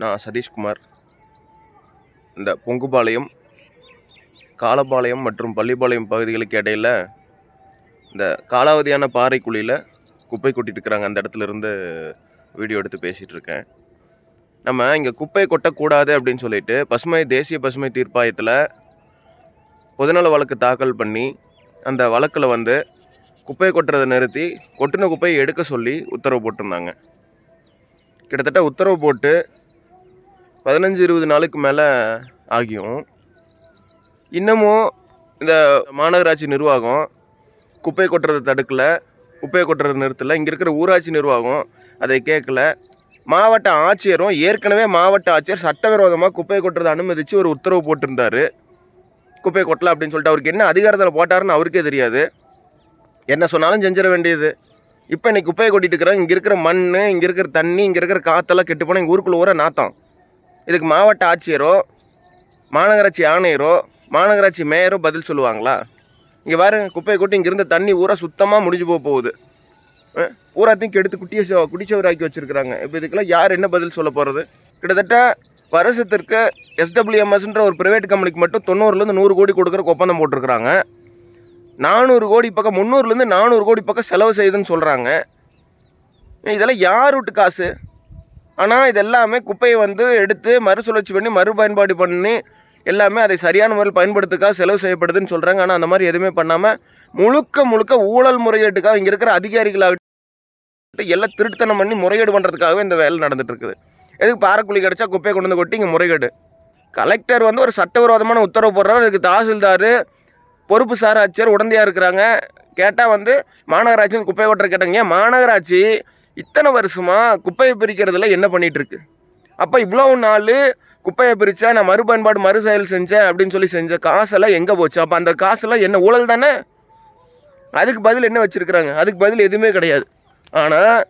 நான் சதீஷ்குமார். இந்த பொங்குபாளையம் காலபாளையம் மற்றும் பள்ளிப்பாளையம் பகுதிகளுக்கு இடையில் இந்த காலாவதியான பாறை குழியில் குப்பை கொட்டிட்டு இருக்கிறாங்க அந்த இடத்துல இருந்து வீடியோ எடுத்து பேசிகிட்டு இருக்கேன் நம்ம இங்கே குப்பை கொட்டக்கூடாது அப்படின்னு சொல்லிட்டு பசுமை தேசிய பசுமை தீர்ப்பாயத்தில் பொதுநல வழக்கு தாக்கல் பண்ணி அந்த வழக்கில் வந்து குப்பை கொட்டுறதை நிறுத்தி கொட்டின குப்பையை எடுக்க சொல்லி உத்தரவு போட்டிருந்தாங்க. கிட்டத்தட்ட உத்தரவு போட்டு பதினஞ்சு இருபது நாளுக்கு மேலே ஆகியும். இன்னமும் இந்த மாநகராட்சி நிர்வாகம் குப்பை கொட்டுறதை தடுக்கல குப்பையை கொட்டுறதை நிறுத்தலை. இங்கே இருக்கிற ஊராட்சி நிர்வாகம் அதை கேட்கல மாவட்ட ஆட்சியரும் ஏற்கனவே மாவட்ட ஆட்சியர் சட்டவிரோதமாக குப்பை கொட்டுறதை அனுமதித்து ஒரு உத்தரவு போட்டிருந்தாரு. குப்பை கொட்டலை அப்படின்னு சொல்லிட்டு அவருக்கு என்ன அதிகாரத்தில் போட்டாருன்னு அவருக்கே தெரியாது. என்ன சொன்னாலும் செஞ்சிட வேண்டியது. இப்போ இன்றைக்கி குப்பையை கொட்டிட்டு இருக்கிறாங்க இங்கே இருக்கிற மண் இங்கே இருக்கிற தண்ணி இங்கே இருக்கிற காற்றெல்லாம் கெட்டு போனால் எங்கள் ஊருக்குள்ளே ஊரை நாத்தம். இதுக்கு மாவட்ட ஆட்சியரோ மாநகராட்சி ஆணையரோ மாநகராட்சி மேயரோ பதில் சொல்லுவாங்களா? இங்கே பாருங்க குப்பையை கொட்டி இங்கே இருந்த தண்ணி ஊரா சுத்தமாக முடிஞ்சு போக போகுது. பூராத்தையும் கெடுத்து குட்டிய குடிச்சவராக்கி வச்சுருக்குறாங்க. இப்போ இதுக்கெல்லாம் யார் என்ன பதில் சொல்ல போகிறது கிட்டத்தட்ட வருஷத்திற்கு எஸ்டபிள்யூஎம்எஸ்ன்ற ஒரு ப்ரைவேட் கம்பெனிக்கு மட்டும் தொண்ணூறுலேருந்து நூறு கோடி கொடுக்குறக்கு ஒப்பந்தம் போட்டிருக்கிறாங்க. நானூறு கோடி பக்கம் முந்நூறுலேருந்து நானூறு கோடி பக்கம் செலவு செய்யுதுன்னு சொல்கிறாங்க இதெல்லாம் யார் விட்டு காசு? ஆனால் இது எல்லாமே குப்பையை வந்து எடுத்து மறுசுழற்சி பண்ணி மறுபயன்பாடு பண்ணி எல்லாமே அதை சரியான முறையில் பயன்படுத்துக்காக செலவு செய்யப்படுதுன்னு சொல்கிறாங்க ஆனால் அந்த மாதிரி எதுவுமே பண்ணாமல் முழுக்க முழுக்க ஊழல் முறையீட்டுக்காக இங்கே இருக்கிற அதிகாரிகளாகட்டும் எல்லாம் திருட்டுத்தனம் பண்ணி முறையீடு பண்ணுறதுக்காகவே இந்த வேலை நடந்துட்டு இருக்குது. எதுக்கு பாறைக்குழி கிடச்சா குப்பையை கொண்டு வந்து கொட்டி இங்கே முறைகேடு? கலெக்டர் வந்து ஒரு சட்டவிரோதமான உத்தரவு போடுறாரு. அதுக்கு தாசில்தார் பொறுப்பு சாராட்சியர் உடந்தையாக இருக்கிறாங்க. கேட்டால் வந்து மாநகராட்சின்னு குப்பை கொட்டுற கேட்டாங்க. ஏன் மாநகராட்சி இத்தனை வருஷமாக குப்பையை பிரிக்கிறதுல என்ன பண்ணிட்டு இருக்கு அப்போ இவ்வளோ நாள் குப்பையை பிரித்தா நான் மறுபயன்பாடு மறு செயல் செஞ்சேன் அப்படின்னு சொல்லி செஞ்ச காசெல்லாம் எங்கே போச்சு? அப்போ அந்த காசெல்லாம் என்ன ஊழல் தானே? அதுக்கு பதில் என்ன வச்சுருக்குறாங்க? அதுக்கு பதில் எதுவுமே கிடையாது. ஆனால்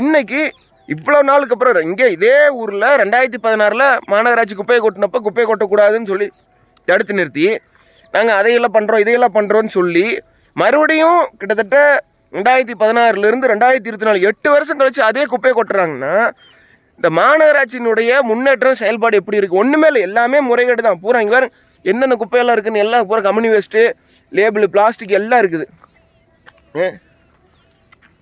இன்னைக்கு இவ்வளோ நாளுக்கு அப்புறம் இங்கே இதே ஊரில் ரெண்டாயிரத்தி பதினாறில் மாநகராட்சி குப்பையை கொட்டினப்போ குப்பையை கொட்டக்கூடாதுன்னு சொல்லி தடுத்து நிறுத்தி நாங்கள் அதையெல்லாம் பண்ணுறோம் இதையெல்லாம் பண்ணுறோன்னு சொல்லி மறுபடியும் கிட்டத்தட்ட ரெண்டாயிரத்தி பதினாறுலேருந்து ரெண்டாயிரத்தி இருபத்தி நாலு எட்டு வருஷம் கழிச்சு அதே குப்பையை கொட்டுறாங்கன்னா இந்த மாநகராட்சியினுடைய முன்னேற்றம் செயல்பாடு எப்படி இருக்குது ஒன்றுமே இல்லை. எல்லாமே முறைகேடு தான். பூரா இங்கே வேறு எந்தெந்த குப்பையெல்லாம் இருக்குதுன்னு எல்லாம் பூரா கம்யூனி வேஸ்ட்டு லேபிள் பிளாஸ்டிக் எல்லாம் இருக்குது.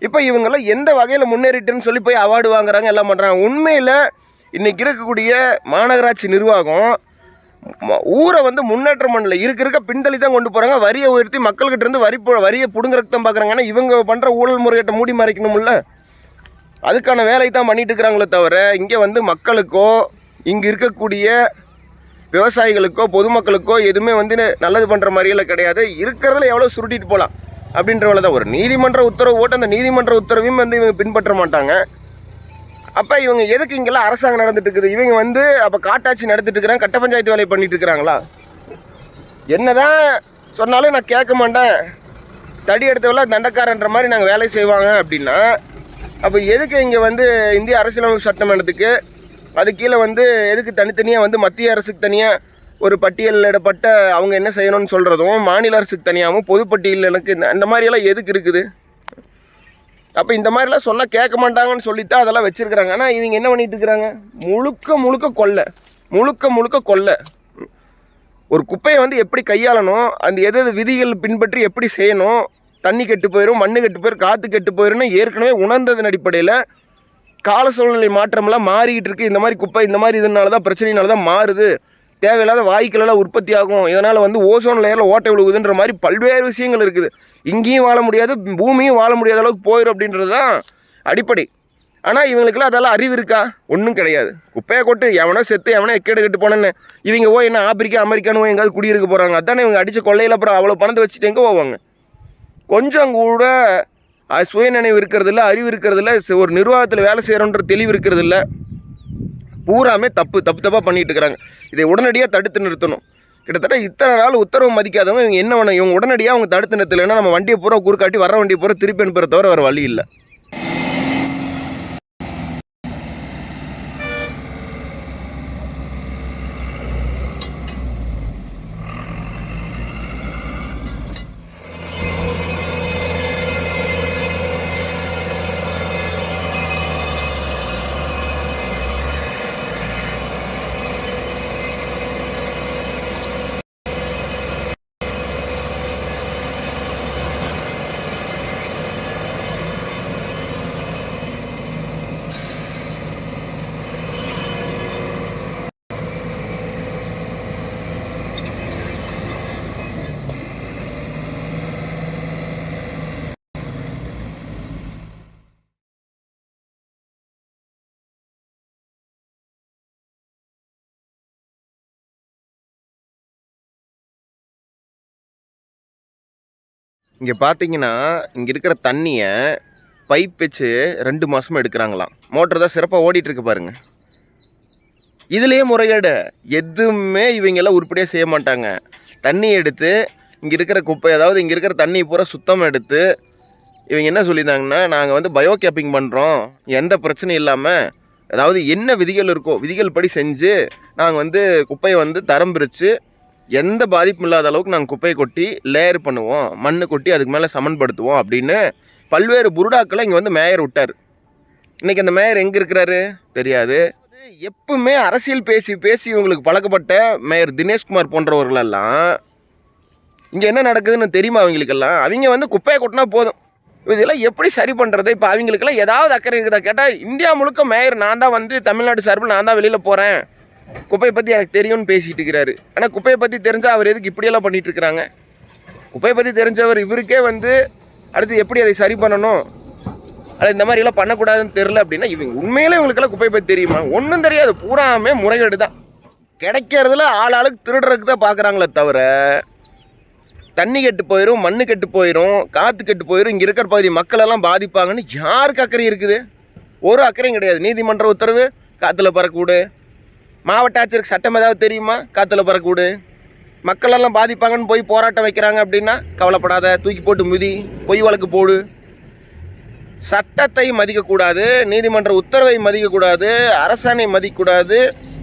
இப்போ இவங்கெல்லாம் எந்த வகையில் முன்னேறிட்டுன்னு சொல்லி போய் அவார்டு வாங்குறாங்க எல்லாம் பண்ணுறாங்க உண்மையில் இன்றைக்கி இருக்கக்கூடிய மாநகராட்சி நிர்வாகம் ஊரை வந்து முன்னேற்றம் பண்ணல. இருக்க இருக்க பின்தள்ளி தான் கொண்டு போகிறாங்க வரியை உயர்த்தி மக்கள்கிட்ட இருந்து வரி வரியை பிடுங்குறதுக்கு தான் பார்க்குறாங்க ஏன்னா இவங்க பண்ணுற ஊழல் முறையிட்ட மூடி மறைக்கணும்ல. அதுக்கான வேலையை தான் பண்ணிட்டு இருக்கிறாங்களே தவிர இங்கே வந்து மக்களுக்கோ இங்கே இருக்கக்கூடிய விவசாயிகளுக்கோ பொதுமக்களுக்கோ எதுவுமே வந்து நல்லது பண்ணுற மாதிரியெல்லாம் கிடையாது. இருக்கிறதுல எவ்வளோ சுருட்டிட்டு போகலாம் அப்படின்ற வேலை தான் ஒரு நீதிமன்ற உத்தரவு போட்டு அந்த நீதிமன்ற உத்தரவையும் வந்து இவங்க பின்பற்ற மாட்டாங்க. அப்போ இவங்க எதுக்கு இங்கெல்லாம் அரசாங்கம் நடந்துட்டு இருக்குது இவங்க வந்து அப்போ காட்டாட்சி நடத்திட்டு இருக்கிறாங்க கட்ட பஞ்சாயத்து வேலையை பண்ணிட்டு இருக்கிறாங்களா என்னதான் சொன்னாலும் நான் கேட்க மாட்டேன். தடி எடுத்தவெல்லாம் தண்டக்காரன்ற மாதிரி நாங்கள் வேலை செய்வாங்க அப்படின்னா அப்போ எதுக்கு இங்கே வந்து இந்திய அரசியலமைப்பு சட்டமன்றத்துக்கு? அது கீழே வந்து எதுக்கு தனித்தனியாக வந்து மத்திய அரசுக்கு தனியாக ஒரு பட்டியலிடப்பட்ட அவங்க என்ன செய்யணும்னு சொல்கிறதும் மாநில அரசுக்கு தனியாகவும் பொதுப்பட்டியல் எனக்கு இந்த இந்த மாதிரியெல்லாம் எதுக்கு இருக்குது? அப்போ இந்த மாதிரிலாம் சொன்னால் கேட்க மாட்டாங்கன்னு சொல்லிட்டு அதெல்லாம் வச்சுருக்குறாங்க. ஆனால் இவங்க என்ன பண்ணிகிட்டு இருக்கிறாங்க? முழுக்க முழுக்க கொள்ளை முழுக்க முழுக்க கொள்ளை ஒரு குப்பையை வந்து எப்படி கையாளணும்? அந்த எது எது விதிகள் பின்பற்றி எப்படி செய்யணும்? தண்ணி கெட்டு போயிடும் மண்ணு கெட்டு போயிடும் காற்று கெட்டு போயிடும்னு ஏற்கனவே உணர்ந்ததன் அடிப்படையில் கால சூழ்நிலை மாற்றம்லாம் மாறிக்கிட்டு இருக்குது இந்த மாதிரி குப்பை இந்த மாதிரி இதனால தான் பிரச்சனையினால தான் மாறுது. தேவையில்லாத வாய்க்களெல்லாம் உற்பத்தி ஆகும் இதனால் வந்து ஓசோன் லேயரில் ஓட்டை விழுகுதுன்ற மாதிரி பல்வேறு விஷயங்கள் இருக்குது. இங்கேயும் வாழ முடியாது பூமியும் வாழ முடியாத அளவுக்கு போயிடும் அப்படின்றது தான் அடிப்படை. ஆனால் இவங்களுக்குலாம் அதெல்லாம் அறிவு இருக்கா? ஒன்றும் கிடையாது. குப்பையை கொட்டு எவனோ செத்து எவனோ எக்கேடு கட்டு போனேன்னு இவங்க போய் என்ன ஆப்பிரிக்கா அமெரிக்கானு போய் எங்கேயாவது குடியிருக்க போகிறாங்க அதானே இவங்க அடித்த கொள்ளையில் அப்புறம் அவ்வளோ பணத்தை வச்சுட்டு எங்கே போவாங்க? கொஞ்சம் கூட சுயநினைவு இருக்கிறதில்ல அறிவு இருக்கிறதில்ல ச- ஒரு நிர்வாகத்தில் வேலை செய்கிறோன்ற தெளிவு இருக்கிறதில்ல. பூராமே தப்பு தப்பு தப்பாக பண்ணிகிட்டு இருக்கிறாங்க இதை உடனடியாக தடுத்து நிறுத்தணும். கிட்டத்தட்ட இத்தனை நாள் உத்தரவு மதிக்காதவங்க இவங்க என்ன பண்ண இவங்க உடனடியாக அவங்க தடுத்து நிறுத்தலைன்னா நம்ம வண்டியை பூரா குறுக்காட்டி வர வண்டியை பூரா திருப்பி அனுப்புகிற தவிர வேறு வழி இல்லை. இங்கே பார்த்தீங்கன்னா இங்கே இருக்கிற தண்ணியை பைப் வச்சு ரெண்டு மாதமாக எடுக்கிறாங்களாம். மோட்டர் தான் சிறப்பாக ஓடிட்டுருக்கு பாருங்கள் இதுலேயே முறைகேடு. எதுவுமே இவங்கெல்லாம் உருப்படியாக செய்ய மாட்டாங்க. தண்ணி எடுத்து இங்கே இருக்கிற குப்பை அதாவது இங்கே இருக்கிற தண்ணி பூரா சுத்தம் எடுத்து இவங்க என்ன சொல்லியிருந்தாங்கன்னா நாங்கள் வந்து பயோ கேப்பிங் பண்ணுறோம் எந்த பிரச்சனையும் இல்லாமல் அதாவது என்ன விதிகள் இருக்கோ விதிகள் படி செஞ்சு நாங்கள் வந்து குப்பையை வந்து தரம் பிரித்து எந்த பாதிப்பும் இல்லாத அளவுக்கு நாங்கள் குப்பையை கொட்டி லேயர் பண்ணுவோம் மண்ணு கொட்டி அதுக்கு மேலே சமன்படுத்துவோம் அப்படின்னு பல்வேறு புருடாக்களை இங்கே வந்து மேயர் விட்டார். இன்றைக்கி அந்த மேயர் எங்கே இருக்கிறாரு? தெரியாது. எப்பவுமே அரசியல் பேசி பேசி இவங்களுக்கு பழக்கப்பட்ட மேயர் தினேஷ்குமார் போன்றவர்களெல்லாம் இங்கே என்ன நடக்குதுன்னு தெரியுமா அவங்களுக்கெல்லாம்? அவங்க வந்து குப்பையை கொட்டினா போதும். இதெல்லாம் எப்படி சரி பண்ணுறது இப்போ அவங்களுக்கெல்லாம் ஏதாவது அக்கறை இருக்குதா? கேட்டால் இந்தியா முழுக்க மேயர் நான் தான் வந்து தமிழ்நாடு சார்பில் நான் தான் வெளியில் போகிறேன் குப்பையை பற்றி எனக்கு தெரியும்னு பேசிகிட்டு இருக்கிறாரு. ஆனால் குப்பையை பற்றி தெரிஞ்சால் அவர் எதுக்கு இப்படியெல்லாம் பண்ணிகிட்டு இருக்கிறாங்க? குப்பையை பற்றி தெரிஞ்சவர் இவருக்கே வந்து அடுத்து எப்படி அதை சரி பண்ணணும்? அது இந்த மாதிரிலாம் பண்ணக்கூடாதுன்னு தெரில அப்படின்னா இவங்க உண்மையிலே இவங்களுக்கெல்லாம் குப்பையை பற்றி தெரியுமா? ஒன்றும் தெரியாது. பூராமே முறைகேடு தான். கிடைக்கிறதுல ஆள் ஆளுக்கு திருடுறதுக்கு தான் பார்க்குறாங்களே தவிர தண்ணி கெட்டு போயிடும் மண்ணு கெட்டு போயிடும் காற்று கெட்டு போயிடும் இங்கே இருக்கிற பகுதி மக்களெல்லாம் பாதிப்பாங்கன்னு யாருக்கு அக்கறை இருக்குது? ஒரு அக்கறையும் கிடையாது. நீதிமன்ற உத்தரவு காற்றுல பறக்கூடு மாவட்ட ஆட்சியருக்கு சட்டம் ஏதாவது தெரியுமா? காற்றுல பறக்கூடு மக்களெல்லாம் பாதிப்பாங்கன்னு போய் போராட்டம் வைக்கிறாங்க அப்படின்னா கவலைப்படாத. தூக்கி போட்டு மிதி. பொய் வழக்கு போடு. சட்டத்தை மதிக்கக்கூடாது நீதிமன்ற உத்தரவை மதிக்கக்கூடாது அரசாணை மதிக்கக்கூடாது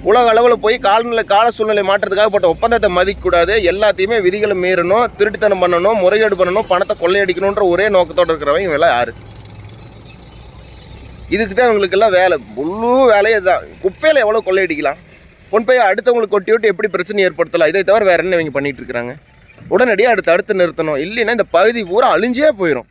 உலக அளவில் போய் காலநிலை கால சூழ்நிலை மாற்றத்துக்காக போட்ட ஒப்பந்தத்தை மதிக்கக்கூடாது. எல்லாத்தையுமே விதிகளை மீறணும் திருட்டுத்தனம் பண்ணணும் முறைகேடு பண்ணணும் பணத்தை கொள்ளையடிக்கணுன்ற ஒரே நோக்கத்தோடு இருக்கிறவங்க இவெல்லாம் யாரு? இதுக்கு தான் இவங்களுக்கெல்லாம் வேலை. முழு வேலையே தான் குப்பையில் எவ்வளோ கொள்ளையடிக்கலாம்? கொண்டு போய் அடுத்தவங்களுக்கு கொட்டி விட்டு எப்படி பிரச்சனை ஏற்படுத்தலாம்? இதை தவிர வேறு என்ன இவங்க பண்ணிட்டு இருக்கிறாங்க? உடனடியாக அடுத்து அடுத்து நிறுத்தணும். இல்லைன்னா இந்த பகுதி பூரா அழிஞ்சே போயிடும்